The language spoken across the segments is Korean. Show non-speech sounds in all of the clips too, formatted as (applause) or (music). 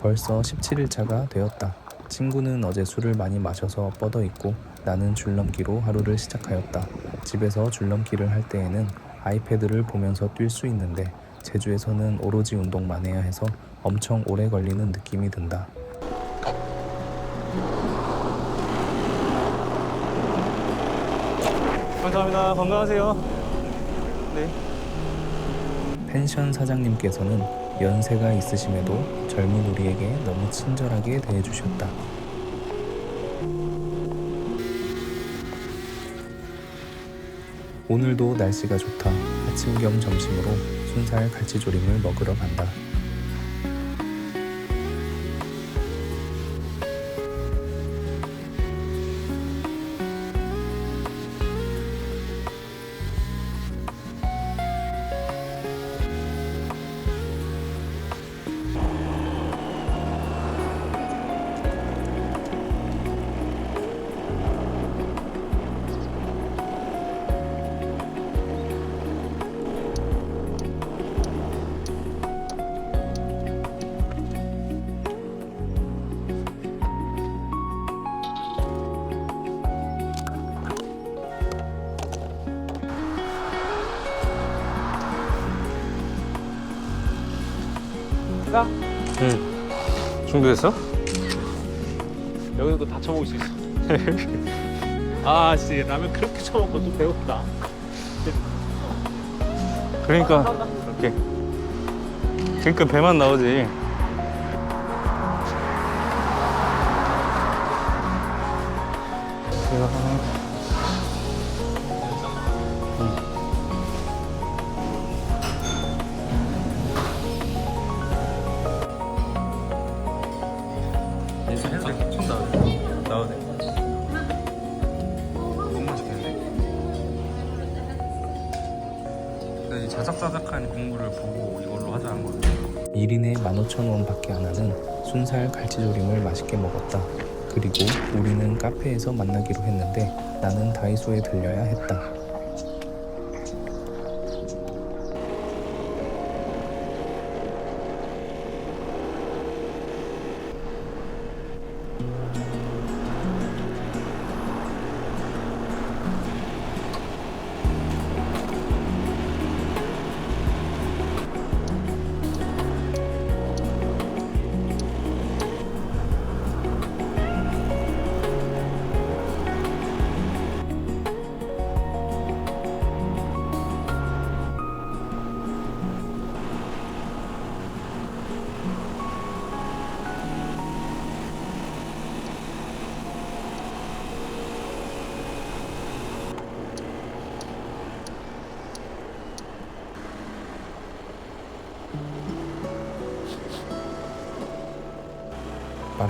벌써 17일차가 되었다. 친구는 어제 술을 많이 마셔서 뻗어 있고 나는 줄넘기로 하루를 시작하였다. 집에서 줄넘기를 할 때에는 아이패드를 보면서 뛸 수 있는데 제주에서는 오로지 운동만 해야 해서 엄청 오래 걸리는 느낌이 든다. 감사합니다. 건강하세요. 네. 펜션 사장님께서는 연세가 있으심에도 젊은 우리에게 너무 친절하게 대해주셨다. 오늘도 날씨가 좋다. 아침 겸 점심으로 순살 갈치조림을 먹으러 간다. 준비됐어? 여기도 다 쳐먹을 수 있어. (laughs) 아, 씨, 라면 그렇게 쳐먹고 또 배고프다. 그러니까 이렇게 그러니까 배만 나오지 나오네 너무 맛있겠네 근데 이 자작자작한 국물을 보고 이걸로 하자는 거예요 1인에 15,000원 밖에 안 하는 순살 갈치조림을 맛있게 먹었다. 그리고 우리는 카페에서 만나기로 했는데 나는 다이소에 들려야 했다.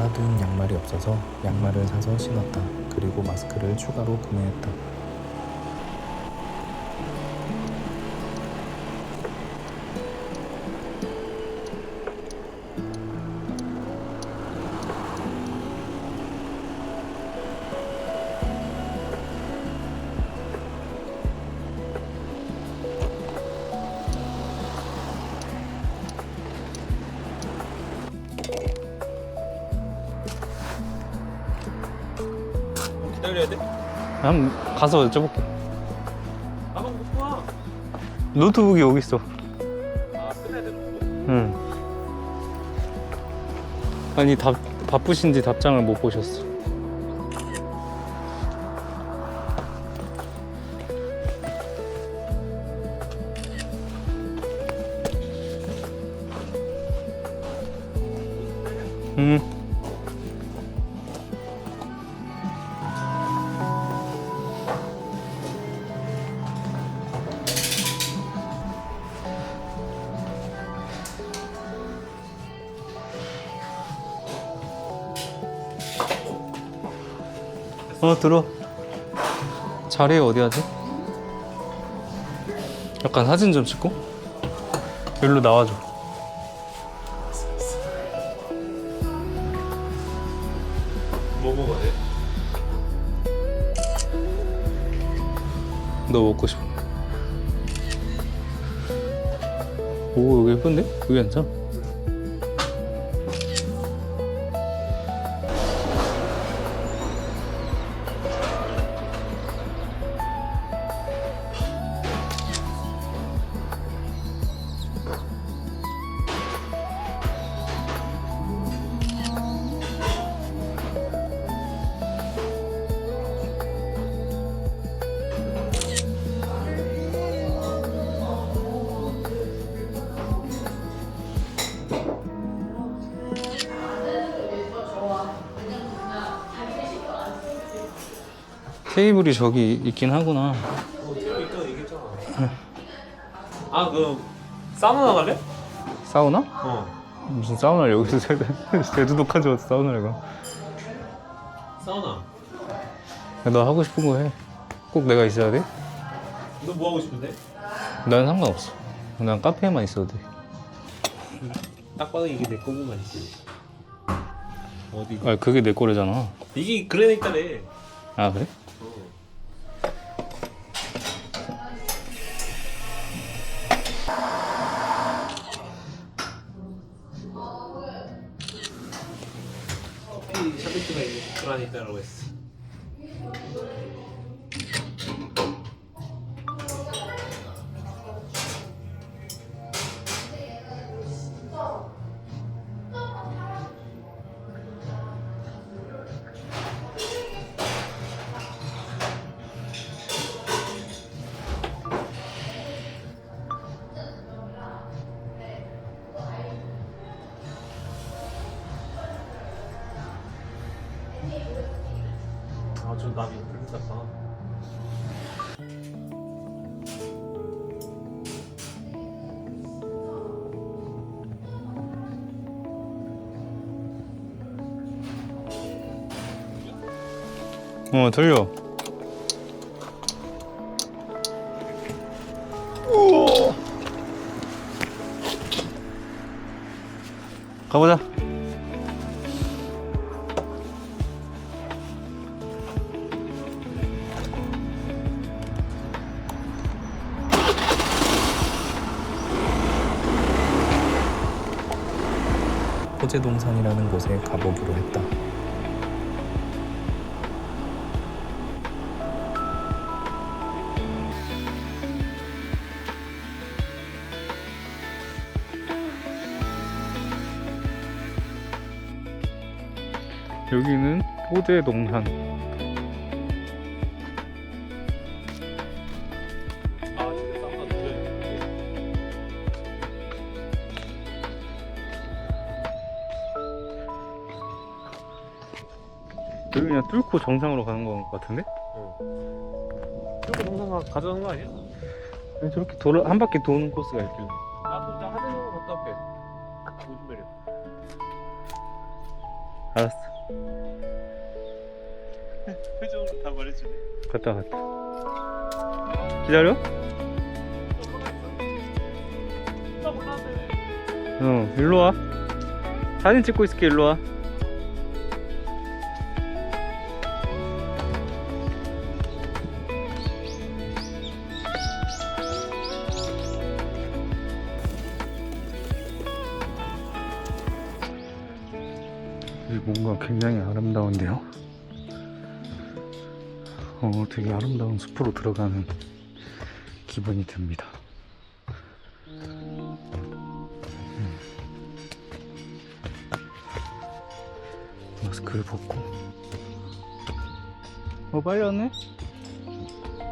빨아둔 양말이 없어서 양말을 사서 신었다. 그리고 마스크를 추가로 구매했다. 기다려야 돼? 한 번 가서 여쭤볼게 가방 놓고 와. 노트북이 여기 있어 아, 끝내야 거. 응 아니 답, 바쁘신지 답장을 못 보셨어 음. 어 들어 자리 어디 하지? 약간 사진 좀 찍고 여기로 나와줘 뭐 먹어야 돼? 너 먹고 싶어 오 여기 예쁜데? 여기 앉아 테이블이 저기 있긴 하구나. 아, 그 사우나 갈래? 사우나? 어. 무슨 사우나를 여기서 제- 제주도까지 와서 사우나를 가. 사우나. 야, 너 하고 싶은 거 해. 꼭 내가 있어야 돼? 너 뭐 하고 싶은데? 난 상관없어. 난 카페에만 있어도 돼. 딱 봐도 이게 내 거구만. 씨. 어디? 아, 그게 내 거래잖아. 이게 그래네이터래. 아, 그래? 이게 그 아, 저 나비 불렀다. 어, 들려. 가보자. 호재동산이라는 곳에 가보기로 했다. 여기는 호재 동산. 여기 그냥 뚫고 정상으로 가는 거 같은데? 저거 동상 가져가는 거 아니야? 왜 저렇게 돌아 한 바퀴 도는 코스가 있길래. 나도 이제 하대로 갔다 올게. 요즘 매력. 알았어. (laughs) 표정으로 다 말해주네. 갔다 갔다. 기다려? 나 몰랐네. 어, 일로 와. 사진 찍고 있을게, 일로 와. 되게 아름다운 숲으로 들어가는 기분이 듭니다. 마스크를 벗고 어 빨리 왔네?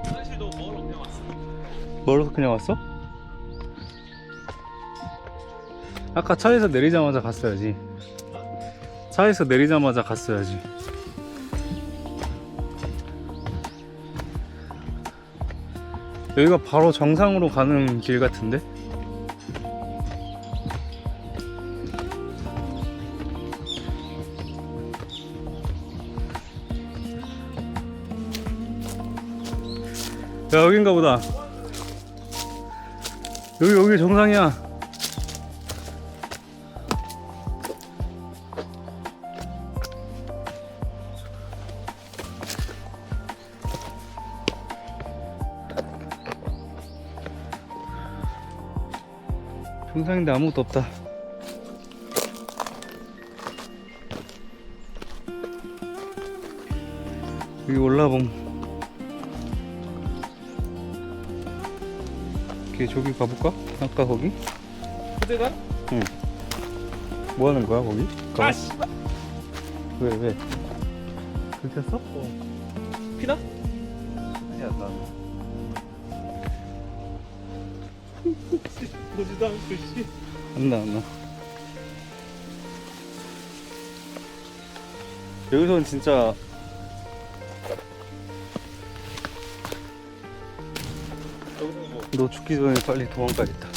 사실 너 멀어 그냥 왔어. 멀어서 그냥 왔어? 아까 차에서 내리자마자 갔어야지 차에서 내리자마자 갔어야지 여기가 바로 정상으로 가는 길 같은데? 야 여긴가 보다 여기 여기 정상이야 정상인데 아무것도 없다 여기 올라봄 오케이 저기 가볼까? 아까 거기? 그대가? 뭐 하는 거야 거기? 아 씨발. 왜 왜? 긁혔어? 피나? 아니야 난 보지도 않고 씨. 안나 안나. 여기서는 진짜 너 죽기 전에 빨리 도망가겠다.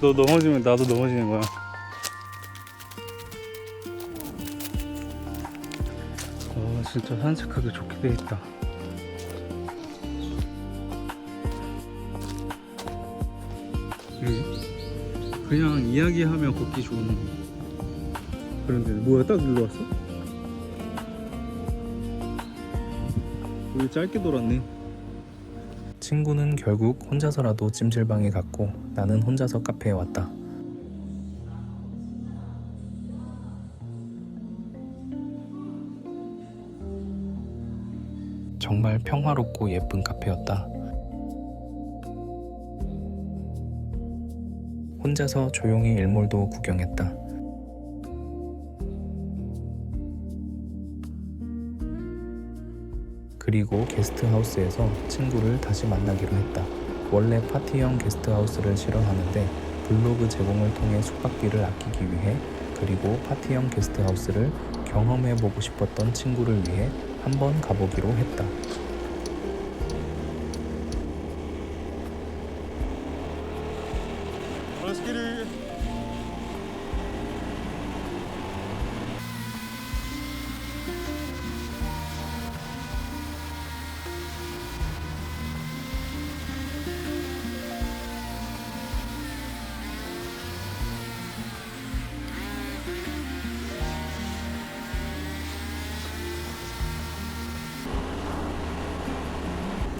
너 넘어지면 나도 넘어지는 거야. 아 진짜 산책하기 좋게 돼 있다. 그냥 이야기하며 걷기 좋은 그런 데 뭐야 딱 일로 왔어? 우리 짧게 돌았네 친구는 결국 혼자서라도 찜질방에 갔고 나는 혼자서 카페에 왔다. 정말 평화롭고 예쁜 카페였다. 혼자서 조용히 일몰도 구경했다. 그리고 게스트하우스에서 친구를 다시 만나기로 했다. 원래 파티형 게스트하우스를 싫어하는데 블로그 제공을 통해 숙박비를 아끼기 위해 그리고 파티형 게스트하우스를 경험해보고 싶었던 친구를 위해 한번 가보기로 했다.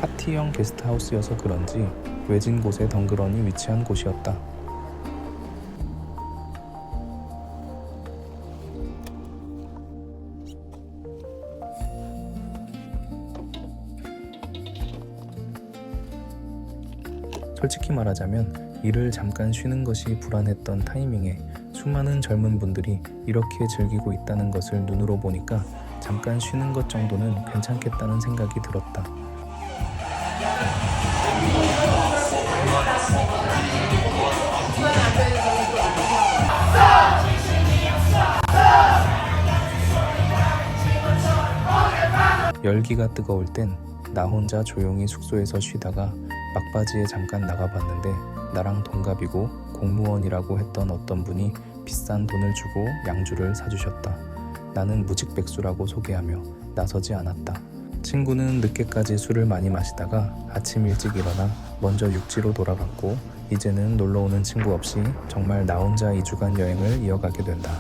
파티형 게스트하우스여서 그런지 외진 곳에 덩그러니 위치한 곳이었다. 솔직히 말하자면 일을 잠깐 쉬는 것이 불안했던 타이밍에 수많은 젊은 분들이 이렇게 즐기고 있다는 것을 눈으로 보니까 잠깐 쉬는 것 정도는 괜찮겠다는 생각이 들었다. 열기가 뜨거울 땐 나 혼자 조용히 숙소에서 쉬다가 막바지에 잠깐 나가봤는데 나랑 동갑이고 공무원이라고 했던 어떤 분이 비싼 돈을 주고 양주를 사주셨다. 나는 무직백수라고 소개하며 나서지 않았다. 친구는 늦게까지 술을 많이 마시다가 아침 일찍 일어나 먼저 육지로 돌아갔고 이제는 놀러 오는 친구 없이 정말 나 혼자 2주간 여행을 이어가게 된다.